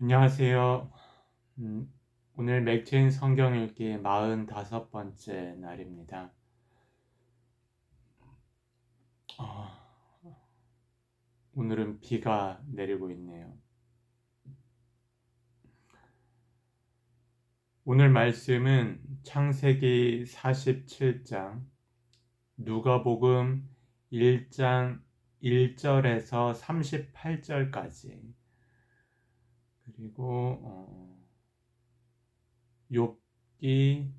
안녕하세요. 음, 오늘 맥체인 성경 읽기 45번째 날입니다. 어, 오늘은 비가 내리고 있네요. 오늘 말씀은 창세기 47장, 누가복음 1장 1절에서 38절까지 그리고 어, 욥기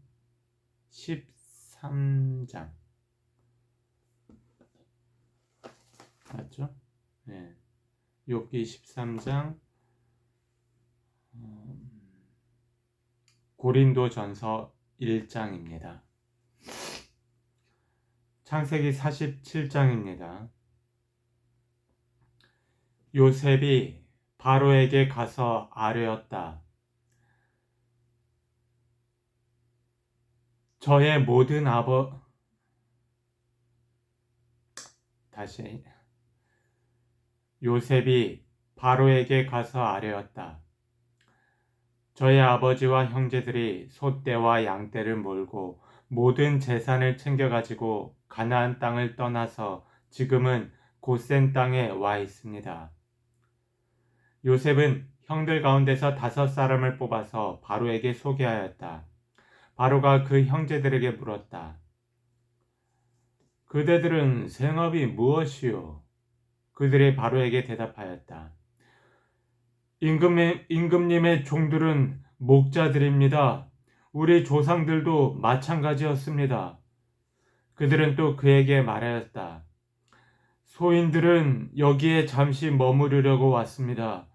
13장 맞죠? 네. 욥기 13장 어, 고린도 전서 1장입니다. 창세기 47장입니다. 요셉이 바로에게 가서 아뢰었다. 저의 모든 아버 다시 요셉이 바로에게 가서 아뢰었다. 저의 아버지와 형제들이 소떼와 양떼를 몰고 모든 재산을 챙겨가지고 가나안 땅을 떠나서 지금은 고센 땅에 와 있습니다. 요셉은 형들 가운데서 다섯 사람을 뽑아서 바로에게 소개하였다. 바로가 그 형제들에게 물었다. 그대들은 생업이 무엇이요? 그들이 바로에게 대답하였다. 임금님, 임금님의 종들은 목자들입니다. 우리 조상들도 마찬가지였습니다. 그들은 또 그에게 말하였다. 소인들은 여기에 잠시 머무르려고 왔습니다.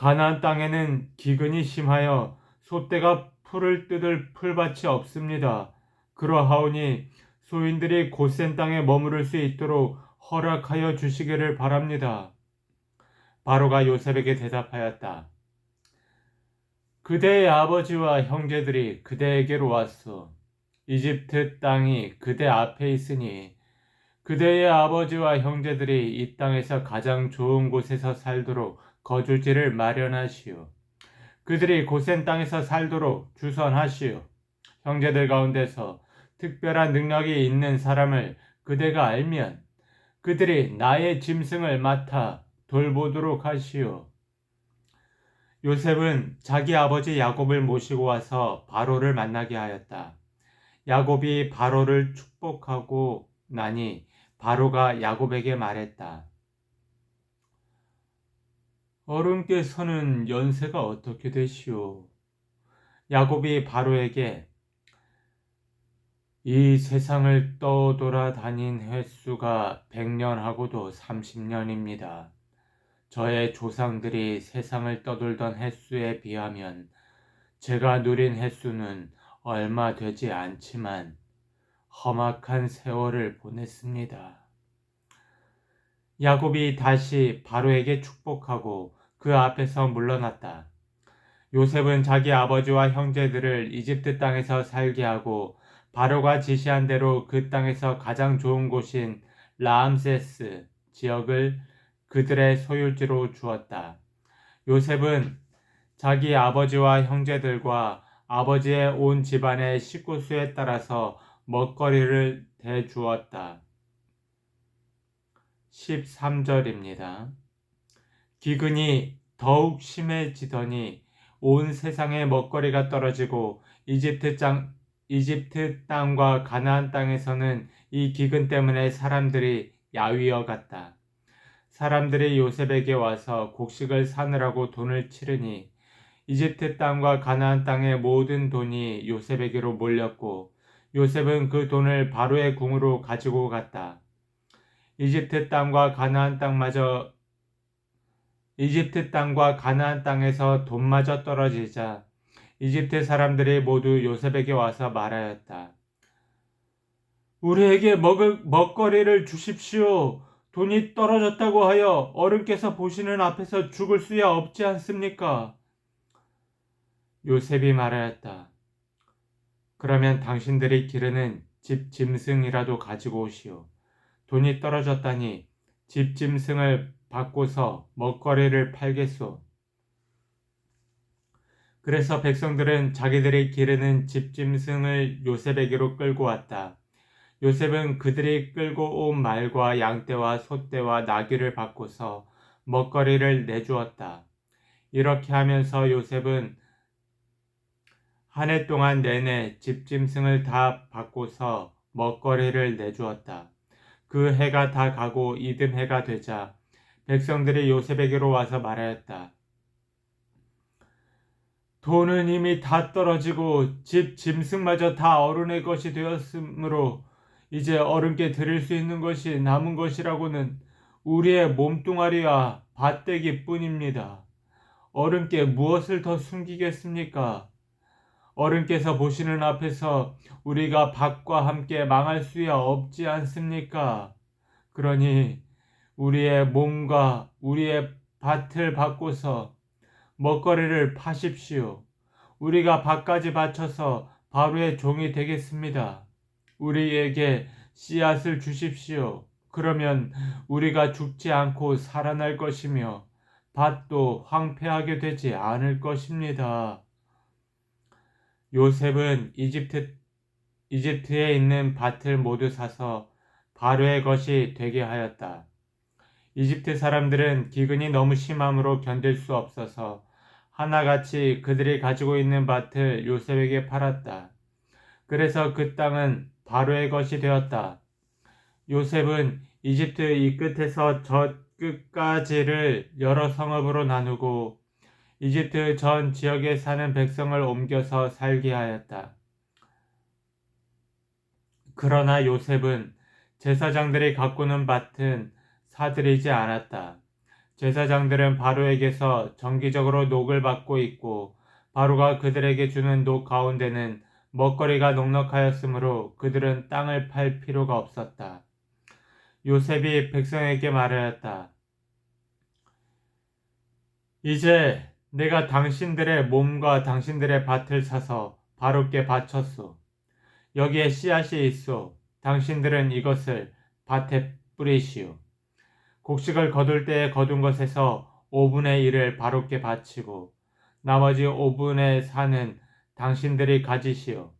가나안 땅에는 기근이 심하여 소떼가 풀을 뜯을 풀밭이 없습니다. 그러하오니 소인들이 고센 땅에 머무를 수 있도록 허락하여 주시기를 바랍니다. 바로가 요셉에게 대답하였다. 그대의 아버지와 형제들이 그대에게로 왔소. 이집트 땅이 그대 앞에 있으니 그대의 아버지와 형제들이 이 땅에서 가장 좋은 곳에서 살도록 거주지를 마련하시오. 그들이 고센 땅에서 살도록 주선하시오. 형제들 가운데서 특별한 능력이 있는 사람을 그대가 알면 그들이 나의 짐승을 맡아 돌보도록 하시오. 요셉은 자기 아버지 야곱을 모시고 와서 바로를 만나게 하였다. 야곱이 바로를 축복하고 나니 바로가 야곱에게 말했다. 어른께서는 연세가 어떻게 되시오? 야곱이 바로에게 이 세상을 떠돌아 다닌 횟수가 100년하고도 30년입니다. 저의 조상들이 세상을 떠돌던 횟수에 비하면 제가 누린 횟수는 얼마 되지 않지만 험악한 세월을 보냈습니다. 야곱이 다시 바로에게 축복하고 그 앞에서 물러났다. 요셉은 자기 아버지와 형제들을 이집트 땅에서 살게 하고 바로가 지시한 대로 그 땅에서 가장 좋은 곳인 라암세스 지역을 그들의 소유지로 주었다. 요셉은 자기 아버지와 형제들과 아버지의 온 집안의 식구수에 따라서 먹거리를 대주었다. 13절입니다. 기근이 더욱 심해지더니 온 세상에 먹거리가 떨어지고 이집트 땅, 이집트 땅과 가나안 땅에서는 이 기근 때문에 사람들이 야위어 갔다. 사람들이 요셉에게 와서 곡식을 사느라고 돈을 치르니 이집트 땅과 가나안 땅의 모든 돈이 요셉에게로 몰렸고 요셉은 그 돈을 바로의 궁으로 가지고 갔다. 이집트 땅과 가나안 땅마저 이집트 땅과 가나안 땅에서 돈마저 떨어지자 이집트 사람들이 모두 요셉에게 와서 말하였다. 우리에게 먹을 먹거리를 주십시오. 돈이 떨어졌다고 하여 어른께서 보시는 앞에서 죽을 수야 없지 않습니까? 요셉이 말하였다. 그러면 당신들이 기르는 집 짐승이라도 가지고 오시오. 돈이 떨어졌다니 집 짐승을 바꿔서 먹거리를 팔겠소. 그래서 백성들은 자기들이 기르는 집짐승을 요셉에게로 끌고 왔다. 요셉은 그들이 끌고 온 말과 양떼와 소떼와 나귀를 바꾸서 먹거리를 내주었다. 이렇게 하면서 요셉은 한 해 동안 내내 집짐승을 다 바꿔서 먹거리를 내주었다. 그 해가 다 가고 이듬해가 되자 백성들이 요셉에게로 와서 말하였다. 돈은 이미 다 떨어지고 집 짐승마저 다 어른의 것이 되었으므로 이제 어른께 드릴 수 있는 것이 남은 것이라고는 우리의 몸뚱아리와 밭대기 뿐입니다. 어른께 무엇을 더 숨기겠습니까? 어른께서 보시는 앞에서 우리가 밭과 함께 망할 수야 없지 않습니까? 그러니 우리의 몸과 우리의 밭을 바꿔서 먹거리를 파십시오. 우리가 밭까지 바쳐서 바로의 종이 되겠습니다. 우리에게 씨앗을 주십시오. 그러면 우리가 죽지 않고 살아날 것이며 밭도 황폐하게 되지 않을 것입니다. 요셉은 이집트, 이집트에 있는 밭을 모두 사서 바로의 것이 되게 하였다. 이집트 사람들은 기근이 너무 심함으로 견딜 수 없어서 하나같이 그들이 가지고 있는 밭을 요셉에게 팔았다. 그래서 그 땅은 바로의 것이 되었다. 요셉은 이집트 이 끝에서 저 끝까지를 여러 성읍으로 나누고 이집트 전 지역에 사는 백성을 옮겨서 살게 하였다. 그러나 요셉은 제사장들이 가꾸는 밭은 사들이지 않았다. 제사장들은 바로에게서 정기적으로 녹을 받고 있고 바로가 그들에게 주는 녹 가운데는 먹거리가 넉넉하였으므로 그들은 땅을 팔 필요가 없었다. 요셉이 백성에게 말하였다. 이제 내가 당신들의 몸과 당신들의 밭을 사서 바로께 바쳤소. 여기에 씨앗이 있소. 당신들은 이것을 밭에 뿌리시오. 곡식을 거둘 때에 거둔 것에서 5분의 1을 바로께 바치고 나머지 5분의 4는 당신들이 가지시오.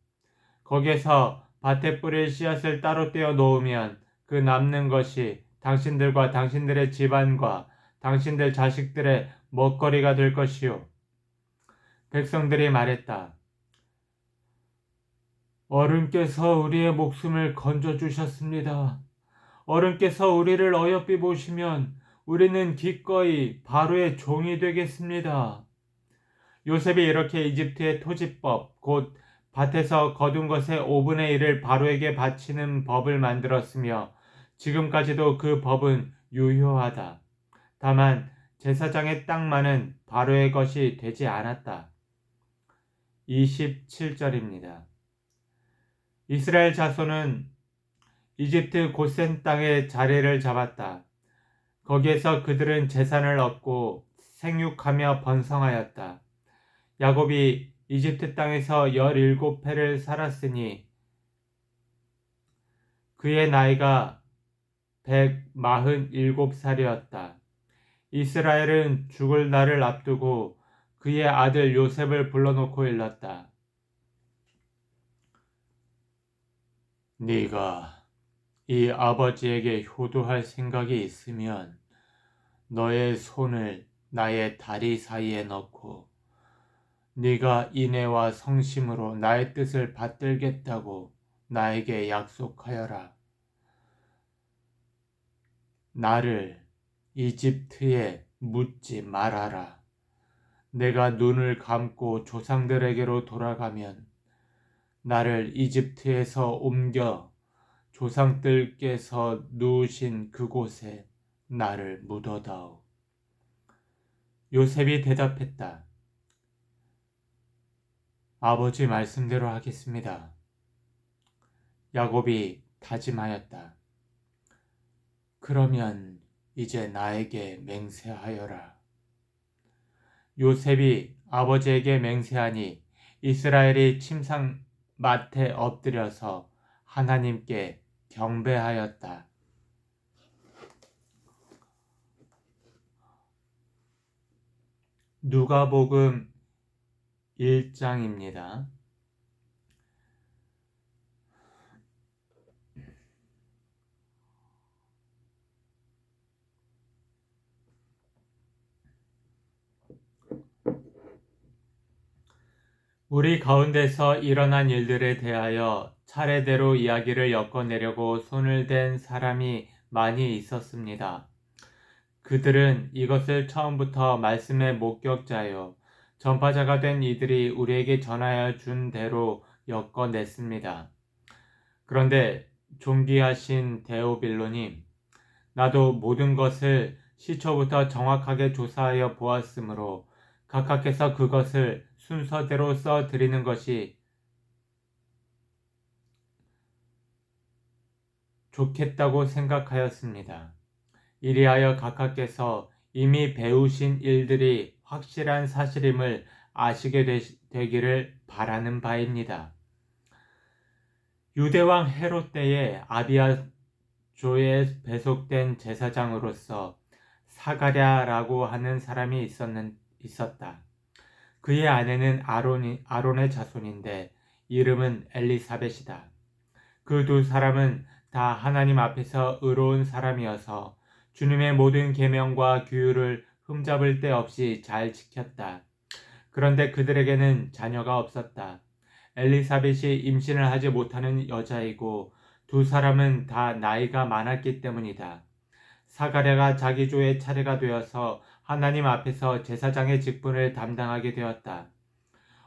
거기에서 밭에 뿌릴 씨앗을 따로 떼어 놓으면 그 남는 것이 당신들과 당신들의 집안과 당신들 자식들의 먹거리가 될 것이요. 백성들이 말했다. 어른께서 우리의 목숨을 건져 주셨습니다. 어른께서 우리를 어여삐 보시면 우리는 기꺼이 바로의 종이 되겠습니다. 요셉이 이렇게 이집트의 토지법, 곧 밭에서 거둔 것의 5분의 1을 바로에게 바치는 법을 만들었으며 지금까지도 그 법은 유효하다. 다만 제사장의 땅만은 바로의 것이 되지 않았다. 27절입니다. 이스라엘 자손은 이집트 고센 땅에 자리를 잡았다. 거기에서 그들은 재산을 얻고 생육하며 번성하였다. 야곱이 이집트 땅에서 17해를 살았으니 그의 나이가 147살이었다. 이스라엘은 죽을 날을 앞두고 그의 아들 요셉을 불러놓고 일렀다. 네가 이 아버지에게 효도할 생각이 있으면 너의 손을 나의 다리 사이에 넣고 네가 인애와 성심으로 나의 뜻을 받들겠다고 나에게 약속하여라. 나를 이집트에 묻지 말아라. 내가 눈을 감고 조상들에게로 돌아가면 나를 이집트에서 옮겨 조상들께서 누우신 그곳에 나를 묻어다오. 요셉이 대답했다. 아버지 말씀대로 하겠습니다. 야곱이 다짐하였다. 그러면 이제 나에게 맹세하여라. 요셉이 아버지에게 맹세하니 이스라엘이 침상 밭에 엎드려서 하나님께 경배하였다. 누가복음 1장입니다. 우리 가운데서 일어난 일들에 대하여 차례대로 이야기를 엮어내려고 손을 댄 사람이 많이 있었습니다. 그들은 이것을 처음부터 말씀의 목격자요, 전파자가 된 이들이 우리에게 전하여 준 대로 엮어냈습니다. 그런데 존귀하신 데오빌로님, 나도 모든 것을 시초부터 정확하게 조사하여 보았으므로 각하께서 그것을 순서대로 써 드리는 것이 좋겠다고 생각하였습니다. 이리하여 각하께서 이미 배우신 일들이 확실한 사실임을 아시게 되, 기를 바라는 바입니다. 유대왕 헤롯 때에 아비아조에 배속된 제사장으로서 사가랴라고 하는 사람이 있었는, 있었다. 그의 아내는 아론이, 아론의 자손인데 이름은 엘리사벳이다. 그 두 사람은 다 하나님 앞에서 의로운 사람이어서 주님의 모든 계명과 규율을 흠잡을 데 없이 잘 지켰다. 그런데 그들에게는 자녀가 없었다. 엘리사벳이 임신을 하지 못하는 여자이고 두 사람은 다 나이가 많았기 때문이다. 사가랴가 자기 조의 차례가 되어서 하나님 앞에서 제사장의 직분을 담당하게 되었다.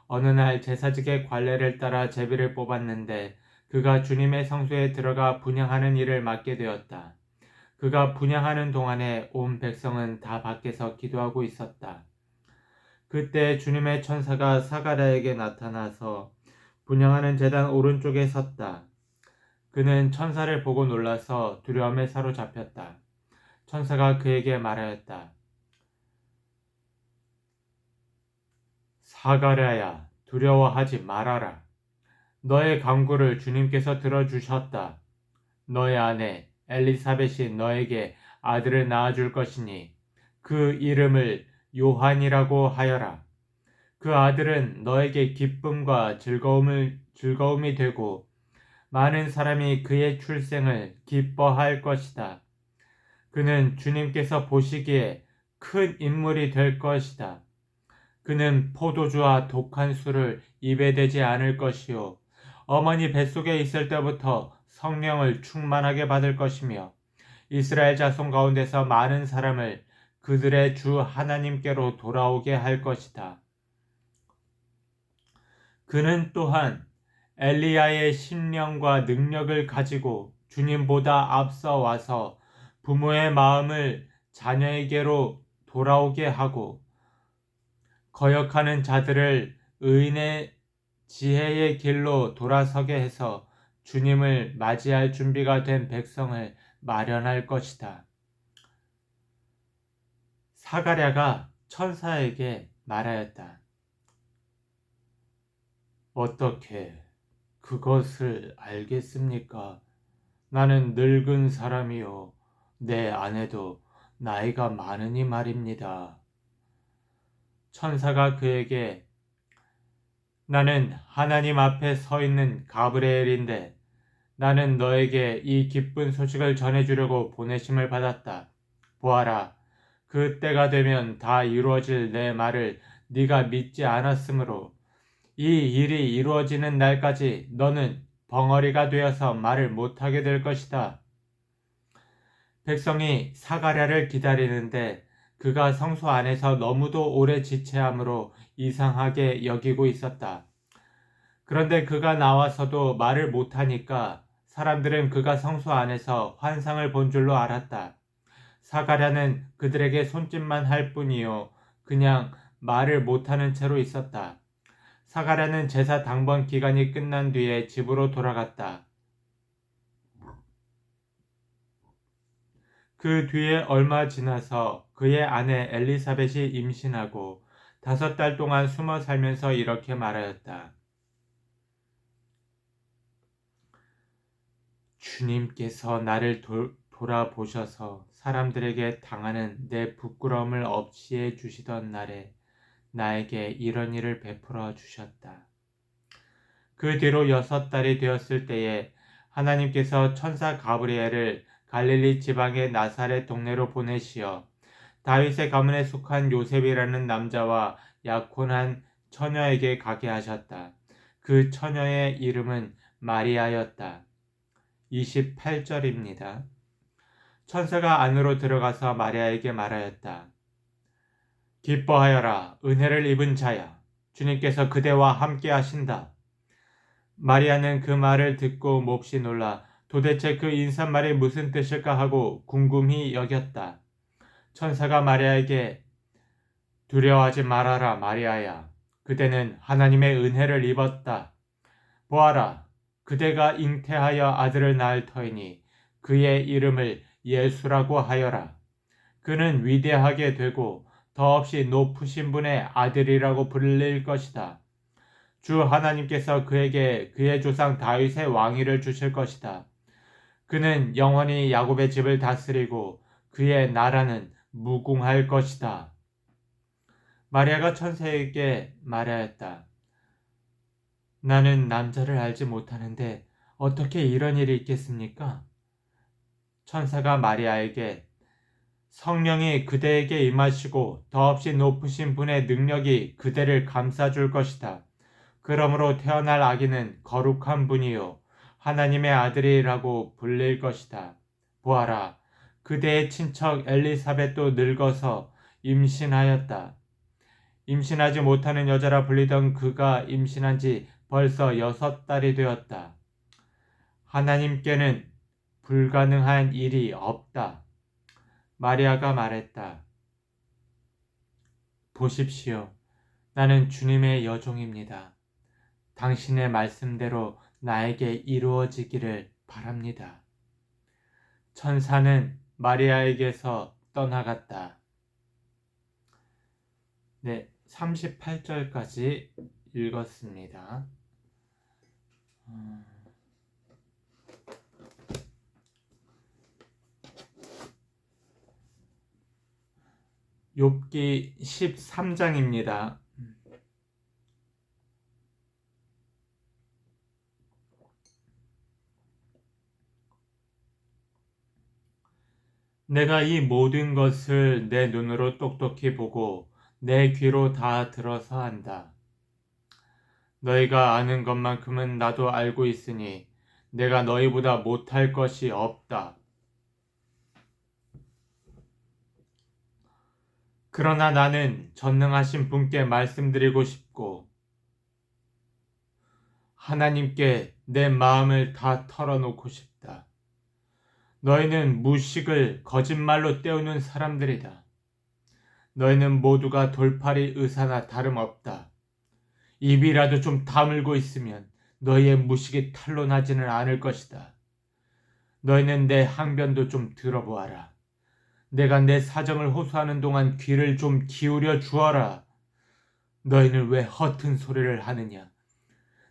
어느 날 제사직의 관례를 따라 제비를 뽑았는데 그가 주님의 성소에 들어가 분양하는 일을 맡게 되었다. 그가 분양하는 동안에 온 백성은 다 밖에서 기도하고 있었다. 그때 주님의 천사가 사가랴에게 나타나서 분양하는 재단 오른쪽에 섰다. 그는 천사를 보고 놀라서 두려움에 사로잡혔다. 천사가 그에게 말하였다. 사가랴야 두려워하지 말아라. 너의 강구를 주님께서 들어주셨다. 너의 아내 엘리사벳이 너에게 아들을 낳아줄 것이니 그 이름을 요한이라고 하여라. 그 아들은 너에게 기쁨과 즐거움을 즐거움이 되고 많은 사람이 그의 출생을 기뻐할 것이다. 그는 주님께서 보시기에 큰 인물이 될 것이다. 그는 포도주와 독한 술을 입에 대지 않을 것이요. 어머니 뱃속에 있을 때부터 성령을 충만하게 받을 것이며 이스라엘 자손 가운데서 많은 사람을 그들의 주 하나님께로 돌아오게 할 것이다. 그는 또한 엘리야의 신령과 능력을 가지고 주님보다 앞서 와서 부모의 마음을 자녀에게로 돌아오게 하고 거역하는 자들을 의인의 지혜의 길로 돌아서게 해서 주님을 맞이할 준비가 된 백성을 마련할 것이다. 사가랴가 천사에게 말하였다. 어떻게 그것을 알겠습니까? 나는 늙은 사람이요. 내 아내도 나이가 많으니 말입니다. 천사가 그에게 나는 하나님 앞에 서 있는 가브레엘인데 나는 너에게 이 기쁜 소식을 전해주려고 보내심을 받았다. 보아라, 그 때가 되면 다 이루어질 내 말을 네가 믿지 않았으므로 이 일이 이루어지는 날까지 너는 벙어리가 되어서 말을 못하게 될 것이다. 백성이 사가랴를 기다리는데 그가 성소 안에서 너무도 오래 지체함으로 이상하게 여기고 있었다. 그런데 그가 나와서도 말을 못하니까 사람들은 그가 성소 안에서 환상을 본 줄로 알았다. 사가랴는 그들에게 손짓만 할 뿐이요. 그냥 말을 못하는 채로 있었다. 사가랴는 제사 당번 기간이 끝난 뒤에 집으로 돌아갔다. 그 뒤에 얼마 지나서 그의 아내 엘리사벳이 임신하고 다섯 달 동안 숨어 살면서 이렇게 말하였다. 주님께서 나를 도, 돌아보셔서 사람들에게 당하는 내 부끄러움을 없이 해 주시던 날에 나에게 이런 일을 베풀어 주셨다. 그 뒤로 여섯 달이 되었을 때에 하나님께서 천사 가브리엘을 갈릴리 지방의 나사렛 동네로 보내시어 다윗의 가문에 속한 요셉이라는 남자와 약혼한 처녀에게 가게 하셨다. 그 처녀의 이름은 마리아였다. 28절입니다. 천사가 안으로 들어가서 마리아에게 말하였다. 기뻐하여라, 은혜를 입은 자야. 주님께서 그대와 함께 하신다. 마리아는 그 말을 듣고 몹시 놀라 도대체 그 인사말이 무슨 뜻일까 하고 궁금히 여겼다. 천사가 마리아에게 두려워하지 말아라, 마리아야. 그대는 하나님의 은혜를 입었다. 보아라, 그대가 잉태하여 아들을 낳을 터이니 그의 이름을 예수라고 하여라. 그는 위대하게 되고 더없이 높으신 분의 아들이라고 불릴 것이다. 주 하나님께서 그에게 그의 조상 다윗의 왕위를 주실 것이다. 그는 영원히 야곱의 집을 다스리고 그의 나라는 무궁할 것이다. 마리아가 천사에게 말하였다. 나는 남자를 알지 못하는데 어떻게 이런 일이 있겠습니까? 천사가 마리아에게 성령이 그대에게 임하시고 더없이 높으신 분의 능력이 그대를 감싸줄 것이다. 그러므로 태어날 아기는 거룩한 분이요 하나님의 아들이라고 불릴 것이다. 보아라, 그대의 친척 엘리사벳도 늙어서 임신하였다. 임신하지 못하는 여자라 불리던 그가 임신한 지 벌써 여섯 달이 되었다. 하나님께는 불가능한 일이 없다. 마리아가 말했다. 보십시오. 나는 주님의 여종입니다. 당신의 말씀대로 나에게 이루어지기를 바랍니다. 천사는 마리아에게서 떠나갔다. 네, 38절까지 읽었습니다. 욥기 13장입니다. 내가 이 모든 것을 내 눈으로 똑똑히 보고 내 귀로 다 들어서 한다. 너희가 아는 것만큼은 나도 알고 있으니 내가 너희보다 못할 것이 없다. 그러나 나는 전능하신 분께 말씀드리고 싶고 하나님께 내 마음을 다 털어놓고 싶다. 너희는 무식을 거짓말로 때우는 사람들이다. 너희는 모두가 돌팔이 의사나 다름없다. 입이라도 좀 다물고 있으면 너희의 무식이 탄로나지는 않을 것이다. 너희는 내 항변도 좀 들어보아라. 내가 내 사정을 호소하는 동안 귀를 좀 기울여 주어라. 너희는 왜 허튼 소리를 하느냐?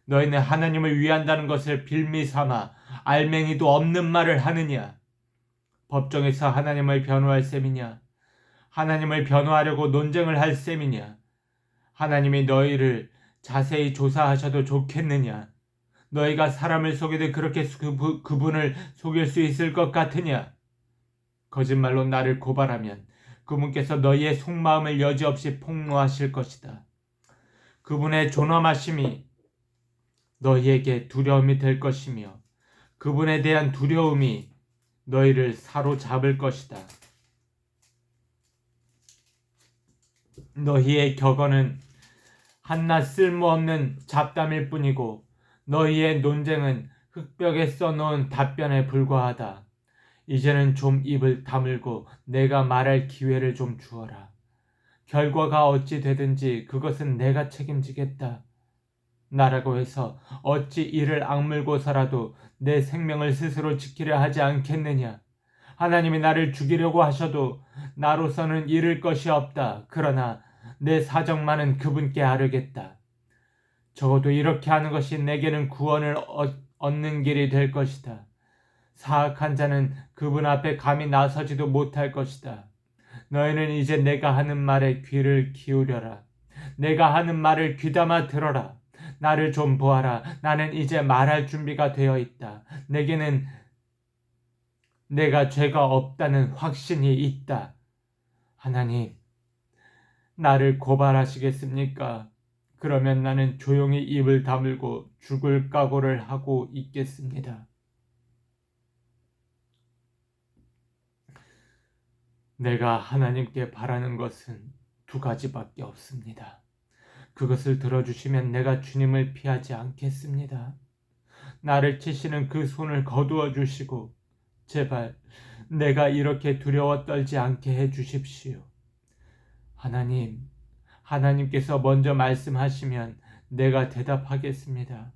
너희는 하나님을 위한다는 것을 빌미 삼아 알맹이도 없는 말을 하느냐? 법정에서 하나님을 변호할 셈이냐? 하나님을 변호하려고 논쟁을 할 셈이냐? 하나님이 너희를 자세히 조사하셔도 좋겠느냐? 너희가 사람을 속이듯 그렇게 그, 그분을 속일 수 있을 것 같으냐? 거짓말로 나를 고발하면 그분께서 너희의 속마음을 여지없이 폭로하실 것이다. 그분의 존엄하심이 너희에게 두려움이 될 것이며 그분에 대한 두려움이 너희를 사로잡을 것이다. 너희의 격언은 한낱 쓸모없는 잡담일 뿐이고 너희의 논쟁은 흙벽에 써놓은 답변에 불과하다. 이제는 좀 입을 다물고 내가 말할 기회를 좀 주어라. 결과가 어찌 되든지 그것은 내가 책임지겠다. 나라고 해서 어찌 이를 악물고서라도 내 생명을 스스로 지키려 하지 않겠느냐? 하나님이 나를 죽이려고 하셔도 나로서는 잃을 것이 없다. 그러나 내 사정만은 그분께 아르겠다. 적어도 이렇게 하는 것이 내게는 구원을 얻는 길이 될 것이다. 사악한 자는 그분 앞에 감히 나서지도 못할 것이다. 너희는 이제 내가 하는 말에 귀를 기울여라. 내가 하는 말을 귀담아 들어라. 나를 좀 보아라. 나는 이제 말할 준비가 되어 있다. 내게는 내가 죄가 없다는 확신이 있다. 하나님, 나를 고발하시겠습니까? 그러면 나는 조용히 입을 다물고 죽을 각오를 하고 있겠습니다. 내가 하나님께 바라는 것은 두 가지밖에 없습니다. 그것을 들어주시면 내가 주님을 피하지 않겠습니다. 나를 치시는 그 손을 거두어 주시고 제발 내가 이렇게 두려워 떨지 않게 해 주십시오. 하나님, 하나님께서 먼저 말씀하시면 내가 대답하겠습니다.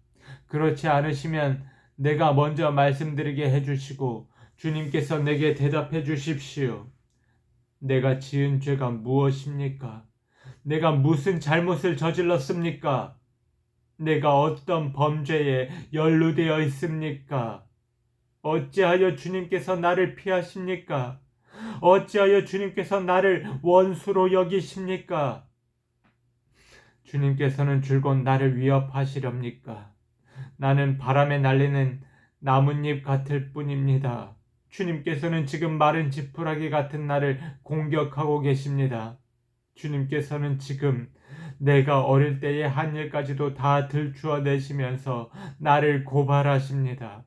그렇지 않으시면 내가 먼저 말씀드리게 해 주시고 주님께서 내게 대답해 주십시오. 내가 지은 죄가 무엇입니까? 내가 무슨 잘못을 저질렀습니까? 내가 어떤 범죄에 연루되어 있습니까? 어찌하여 주님께서 나를 피하십니까? 어찌하여 주님께서 나를 원수로 여기십니까? 주님께서는 줄곧 나를 위협하시렵니까? 나는 바람에 날리는 나뭇잎 같을 뿐입니다. 주님께서는 지금 마른 지푸라기 같은 나를 공격하고 계십니다. 주님께서는 지금 내가 어릴 때의 한 일까지도 다 들추어 내시면서 나를 고발하십니다.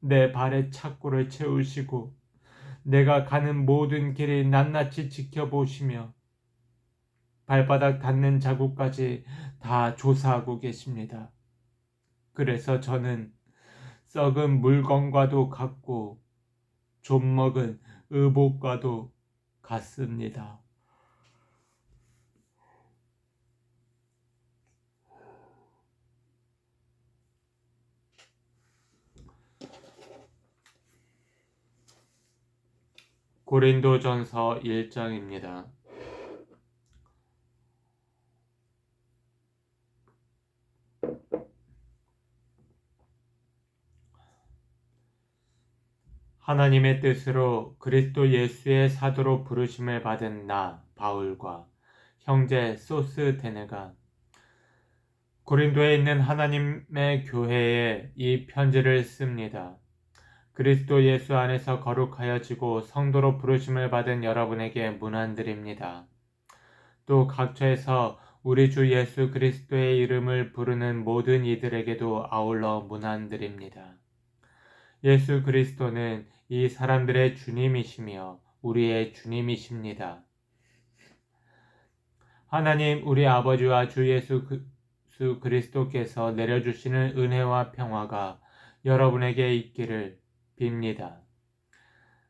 내 발에 착고를 채우시고 내가 가는 모든 길을 낱낱이 지켜보시며 발바닥 닿는 자국까지 다 조사하고 계십니다. 그래서 저는 썩은 물건과도 같고 좀 먹은 의복과도 같습니다. 고린도전서 1장입니다. 하나님의 뜻으로 그리스도 예수의 사도로 부르심을 받은 나 바울과 형제 소스테네가 고린도에 있는 하나님의 교회에 이 편지를 씁니다. 그리스도 예수 안에서 거룩하여지고 성도로 부르심을 받은 여러분에게 문안드립니다. 또 각처에서 우리 주 예수 그리스도의 이름을 부르는 모든 이들에게도 아울러 문안드립니다. 예수 그리스도는 이 사람들의 주님이시며 우리의 주님이십니다. 하나님 우리 아버지와 주 예수 그리스도께서 내려주시는 은혜와 평화가 여러분에게 있기를 빕니다.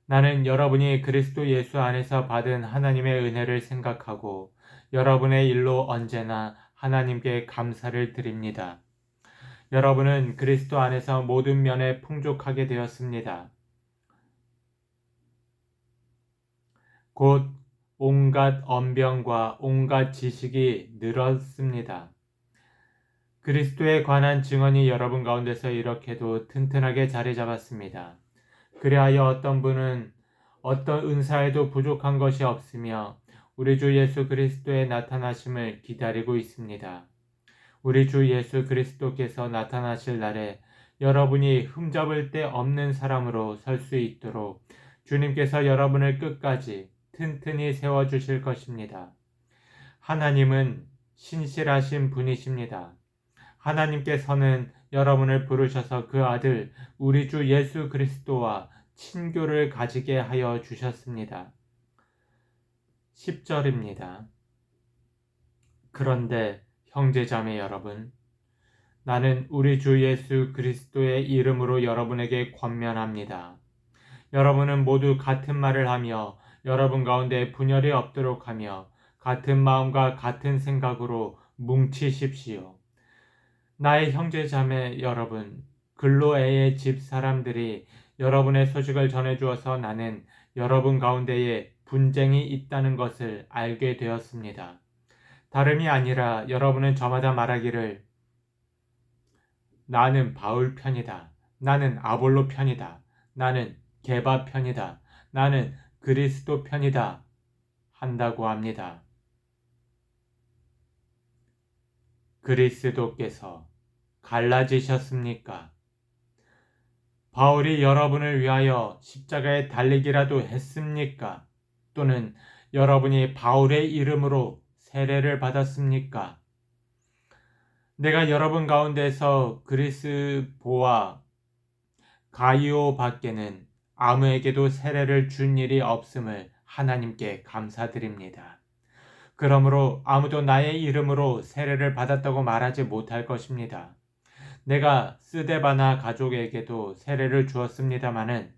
나는 여러분이 그리스도 예수 안에서 받은 하나님의 은혜를 생각하고 여러분의 일로 언제나 하나님께 감사를 드립니다. 여러분은 그리스도 안에서 모든 면에 풍족하게 되었습니다. 곧 온갖 언병과 온갖 지식이 늘었습니다. 그리스도에 관한 증언이 여러분 가운데서 이렇게도 튼튼하게 자리 잡았습니다. 그리하여 어떤 분은 어떤 은사에도 부족한 것이 없으며 우리 주 예수 그리스도의 나타나심을 기다리고 있습니다. 우리 주 예수 그리스도께서 나타나실 날에 여러분이 흠잡을 데 없는 사람으로 설 수 있도록 주님께서 여러분을 끝까지 튼튼히 세워주실 것입니다. 하나님은 신실하신 분이십니다. 하나님께서는 여러분을 부르셔서 그 아들 우리 주 예수 그리스도와 친교를 가지게 하여 주셨습니다. 10절입니다. 그런데 형제자매 여러분, 나는 우리 주 예수 그리스도의 이름으로 여러분에게 권면합니다. 여러분은 모두 같은 말을 하며 여러분 가운데 분열이 없도록 하며 같은 마음과 같은 생각으로 뭉치십시오. 나의 형제 자매 여러분, 글로에의 집 사람들이 여러분의 소식을 전해주어서 나는 여러분 가운데에 분쟁이 있다는 것을 알게 되었습니다. 다름이 아니라 여러분은 저마다 말하기를 나는 바울 편이다. 나는 아볼로 편이다. 나는 개바 편이다. 나는 그리스도 편이다 한다고 합니다. 그리스도께서 갈라지셨습니까? 바울이 여러분을 위하여 십자가에 달리기라도 했습니까? 또는 여러분이 바울의 이름으로 세례를 받았습니까? 내가 여러분 가운데서 그리스보와 가이오 밖에는 아무에게도 세례를 준 일이 없음을 하나님께 감사드립니다. 그러므로 아무도 나의 이름으로 세례를 받았다고 말하지 못할 것입니다. 내가 스데바나 가족에게도 세례를 주었습니다마는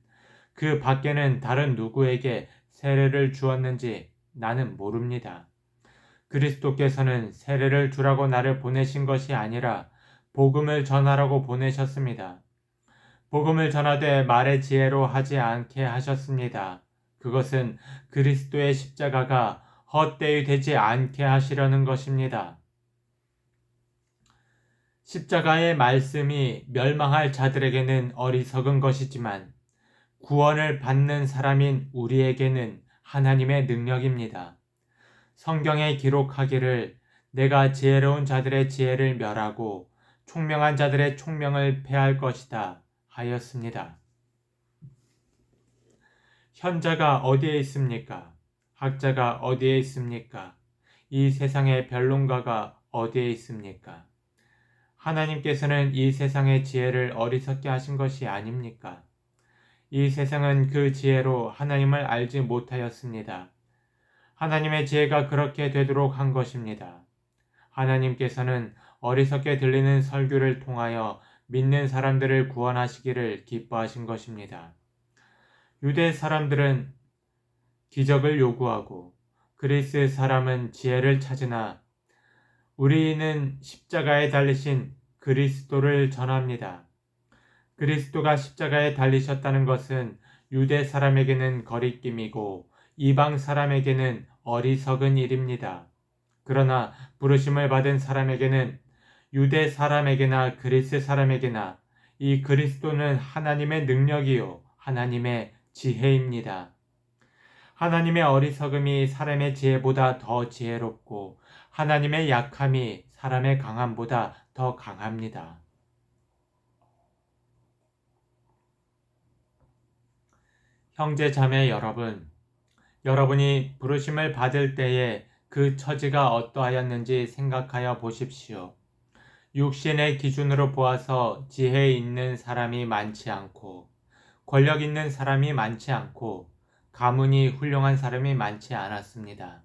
그 밖에는 다른 누구에게 세례를 주었는지 나는 모릅니다. 그리스도께서는 세례를 주라고 나를 보내신 것이 아니라 복음을 전하라고 보내셨습니다. 복음을 전하되 말의 지혜로 하지 않게 하셨습니다. 그것은 그리스도의 십자가가 헛되이 되지 않게 하시려는 것입니다. 십자가의 말씀이 멸망할 자들에게는 어리석은 것이지만 구원을 받는 사람인 우리에게는 하나님의 능력입니다. 성경에 기록하기를 내가 지혜로운 자들의 지혜를 멸하고 총명한 자들의 총명을 패할 것이다 하였습니다. 현자가 어디에 있습니까? 학자가 어디에 있습니까? 이 세상의 변론가가 어디에 있습니까? 하나님께서는 이 세상의 지혜를 어리석게 하신 것이 아닙니까? 이 세상은 그 지혜로 하나님을 알지 못하였습니다. 하나님의 지혜가 그렇게 되도록 한 것입니다. 하나님께서는 어리석게 들리는 설교를 통하여 믿는 사람들을 구원하시기를 기뻐하신 것입니다. 유대 사람들은 기적을 요구하고 그리스 사람은 지혜를 찾으나 우리는 십자가에 달리신 그리스도를 전합니다. 그리스도가 십자가에 달리셨다는 것은 유대 사람에게는 거리낌이고 이방 사람에게는 어리석은 일입니다. 그러나 부르심을 받은 사람에게는 유대 사람에게나 그리스 사람에게나 이 그리스도는 하나님의 능력이요 하나님의 지혜입니다. 하나님의 어리석음이 사람의 지혜보다 더 지혜롭고 하나님의 약함이 사람의 강함보다 더 강합니다. 형제 자매 여러분, 여러분이 부르심을 받을 때에 그 처지가 어떠하였는지 생각하여 보십시오. 육신의 기준으로 보아서 지혜 있는 사람이 많지 않고, 권력 있는 사람이 많지 않고, 가문이 훌륭한 사람이 많지 않았습니다.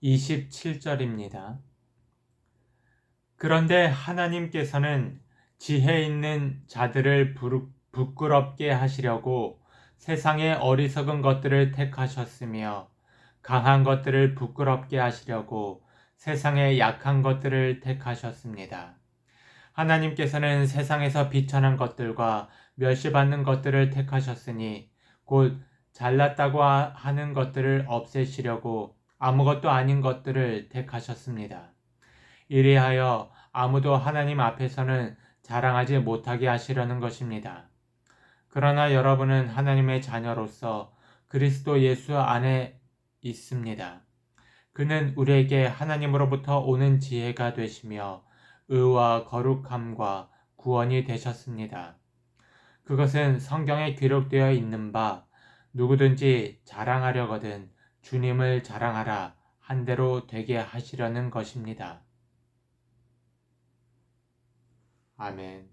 27절입니다. 그런데 하나님께서는 지혜 있는 자들을 부끄럽게 하시려고 세상의 어리석은 것들을 택하셨으며 강한 것들을 부끄럽게 하시려고 세상의 약한 것들을 택하셨습니다. 하나님께서는 세상에서 비천한 것들과 멸시받는 것들을 택하셨으니 곧 잘났다고 하는 것들을 없애시려고 아무것도 아닌 것들을 택하셨습니다. 이리하여 아무도 하나님 앞에서는 자랑하지 못하게 하시려는 것입니다. 그러나 여러분은 하나님의 자녀로서 그리스도 예수 안에 있습니다. 그는 우리에게 하나님으로부터 오는 지혜가 되시며 의와 거룩함과 구원이 되셨습니다. 그것은 성경에 기록되어 있는 바 누구든지 자랑하려거든 주님을 자랑하라 한 대로 되게 하시려는 것입니다. 아멘.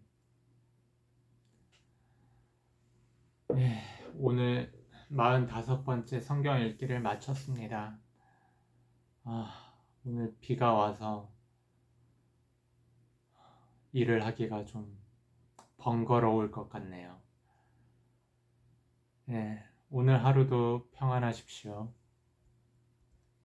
네, 오늘 45번째 성경 읽기를 마쳤습니다. 아, 오늘 비가 와서 일을 하기가 좀 번거로울 것 같네요. 네, 오늘 하루도 평안하십시오.